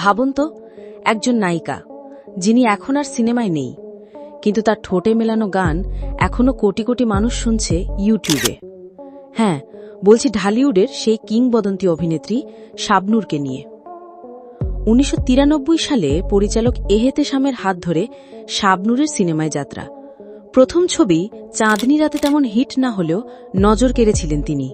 ভাবুন তো, একজন নায়িকা, যিনি এখন আর সিনেমায় নেই, কিন্তু তার ঠোঁটে মেলানো গান এখনও কোটি কোটি মানুষ শুনছে ইউটিউবে। হ্যাঁ বলছি ঢালিউডের সেই কিংবদন্তি অভিনেত্রী শাবনুরকে নিয়ে। উনিশশো তিরানব্বই সালে পরিচালক এহেতে শামের হাত ধরে শাবনুরের সিনেমায় যাত্রা। প্রথম ছবি চাঁদনি রাতে তেমন হিট না হলেও নজর কেড়েছিলেন তিনি।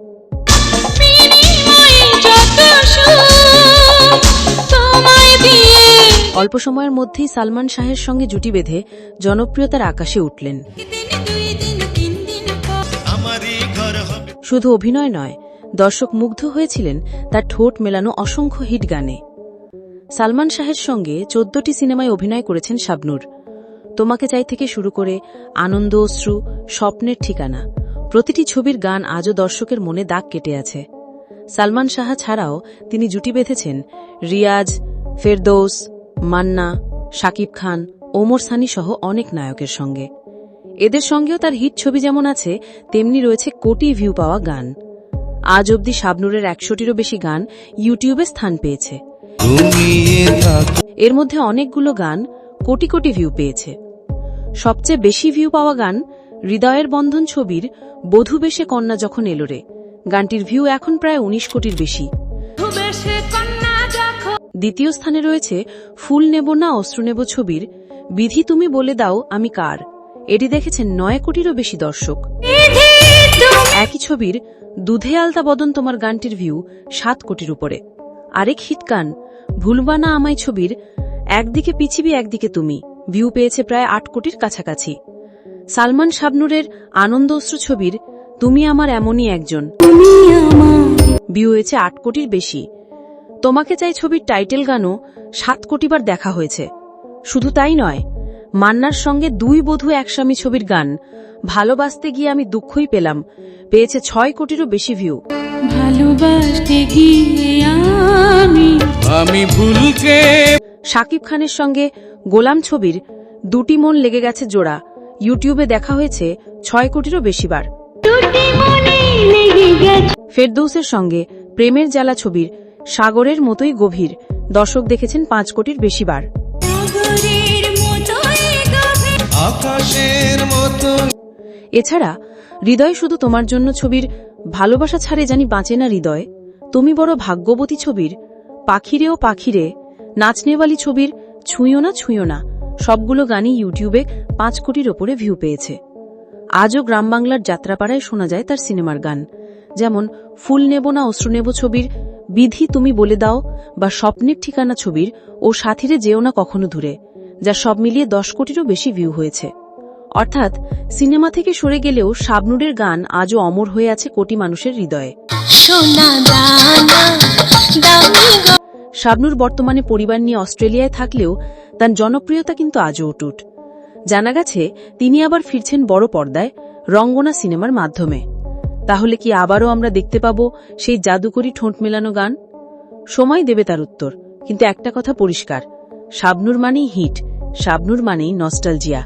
অল্প সময়ের মধ্যেই সালমান শাহের সঙ্গে জুটি বেঁধে জনপ্রিয়তার আকাশে উঠলেন। শুধু অভিনয় নয়, দর্শক মুগ্ধ হয়েছিলেন তার ঠোঁট মেলানো অসংখ্য হিট গানে। সালমান শাহের সঙ্গে চোদ্দটি সিনেমায় অভিনয় করেছেন শাবনুর। তোমাকে চাই থেকে শুরু করে আনন্দ, অশ্রু, স্বপ্নের ঠিকানা, প্রতিটি ছবির গান আজও দর্শকের মনে দাগ কেটে আছে। সালমান শাহ ছাড়াও তিনি জুটি বেঁধেছেন রিয়াজ, ফেরদৌস মান্না, শাকিব খান, ওমর সানি সহ অনেক নায়কের সঙ্গে। এদের সঙ্গেও তার হিট ছবি যেমন আছে, তেমনি রয়েছে কোটি ভিউ পাওয়া গান। আজ অবধি শাবনুরের একশোটিরও বেশি গান ইউটিউবে স্থান পেয়েছে। এর মধ্যে অনেকগুলো গান কোটি কোটি ভিউ পেয়েছে। সবচেয়ে বেশি ভিউ পাওয়া গান হৃদয়ের বন্ধন ছবির বধূ বেশে কন্যা যখন এলো রে। গানটির ভিউ এখন প্রায় উনিশ কোটির বেশি। দ্বিতীয় স্থানে রয়েছে ফুল নেব না অস্ত্র নেব ছবির। বিধি তুমি বলে দাও আমি কার? এটি দেখেছেন নয় কোটিরও বেশি দর্শক। একই ছবির দুধে আলতা বদন তোমার গানটির ভিউ সাত কোটির উপরে। আরেক হিট গান ভুলবা না আমায় ছবির একদিকে পিছিবি একদিকে তুমি ভিউ পেয়েছে প্রায় আট কোটির কাছাকাছি। সালমান শাবনুরের আনন্দ অশ্রু ছবির তুমি আমার এমনই একজন ভিউ হয়েছে আট কোটির বেশি। তোমাকে চাই ছবির টাইটেল গানও সাত কোটিবার দেখা হয়েছে। শুধু তাই নয় মান্নার সঙ্গে দুই বধূ একস্বামী ছবির গান ভালোবাসতে গিয়ে আমি দুঃখই পেলাম পেয়েছে ছয় কোটিরও বেশি ভিউ ভালোবাসতে গিয়ে আমি আমি ভুলকে শাকিব খানের সঙ্গে গোলাম ছবির দুটি মন লেগে গেছে জোড়া ইউটিউবে দেখা হয়েছে ছয় কোটিরও বেশিবার। দুটি মনে লেগে গেছে। ফেরদৌসের সঙ্গে প্রেমের জ্বালা ছবির সাগরের মতোই গভীর। দর্শক দেখেছেন পাঁচ কোটির আকাশের মতো এছাড়া হৃদয় শুধু তোমার জন্য ছবির ভালোবাসা ছাড়ে জানি বাঁচে না হৃদয়। তুমি বড় ভাগ্যবতী ছবির পাখিরেও পাখিরে নাচনেওয়ালি ছবির ছুঁয়ো না ছুঁয়ো না সবগুলো গানই ইউটিউবে পাঁচ কোটির ওপরে ভিউ পেয়েছে। আজও গ্রাম বাংলার যাত্রাপাড়ায় শোনা যায় তার সিনেমার গান। যেমন ফুল নেব না অশ্রু নেব ছবির বিধি তুমি বলে দাও বা স্বপ্নের ঠিকানা ছবির ও সাথীরে যেও না কখনো দূরে যা সব মিলিয়ে দশ কোটিরও বেশি ভিউ হয়েছে। অর্থাৎ সিনেমা থেকে সরে গেলেও শাবনুরের গান আজও অমর হয়ে আছে কোটি মানুষের হৃদয়ে। শাবনুর বর্তমানে পরিবার নিয়ে অস্ট্রেলিয়ায় থাকলেও তার জনপ্রিয়তা কিন্তু আজও অটুট। জানা গেছে তিনি আবার ফিরছেন বড় পর্দায় রঙ্গনা সিনেমার মাধ্যমে। তাহলে কি আবারও আমরা দেখতে পাব সেই জাদুকরি ঠোঁট মেলানো গান? সময় দেবে তার উত্তর, কিন্তু একটা কথা পরিষ্কার, শাবনুর মানেই হিট, শাবনুর মানেই নস্টালজিয়া।